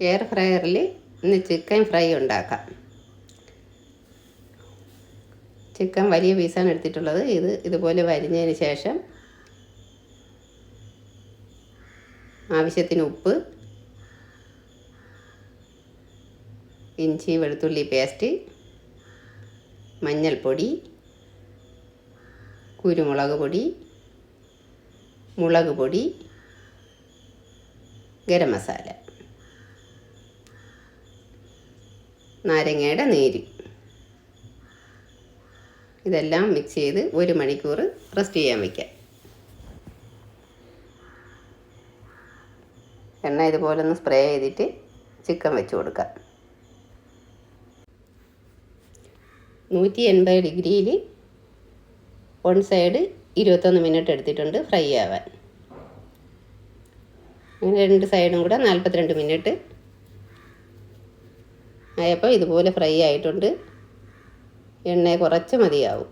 Air ഫ്രയറിൽ ഇന്ന് chicken fry ഉണ്ടാക്കാം. Chicken വലിയ പീസാണ് എടുത്തിട്ടുള്ളത്. ഇത് ഇതുപോലെ വരിഞ്ഞതിന് ശേഷം ആവശ്യത്തിന് ഉപ്പ് ഇഞ്ചി വെളുത്തുള്ളി പേസ്റ്റ് മഞ്ഞൾപ്പൊടി കുരുമുളക് പൊടി മുളക് പൊടി ഗരം മസാല. നാരങ്ങയുടെ നീര്. ഇതെല്ലാം മിക്സ് ചെയ്ത് ഒരു മണിക്കൂർ റെസ്റ്റ് ചെയ്യാൻ വയ്ക്കാം എണ്ണ ഇതുപോലെ ഒന്ന് സ്പ്രേ ചെയ്തിട്ട് ചിക്കൻ വെച്ച് കൊടുക്കാം. നൂറ്റി എൺപത് ഡിഗ്രിയിൽ വൺ സൈഡ് ഇരുപത്തൊന്ന് മിനിറ്റ് എടുത്തിട്ടുണ്ട് ഫ്രൈ ആവാൻ. രണ്ട് സൈഡും കൂടെ നാൽപ്പത്തിരണ്ട് മിനിറ്റ് ആയപ്പോൾ ഇതുപോലെ ഫ്രൈ ആയിട്ടുണ്ട്. എണ്ണ കുറച്ച് മതിയാവും.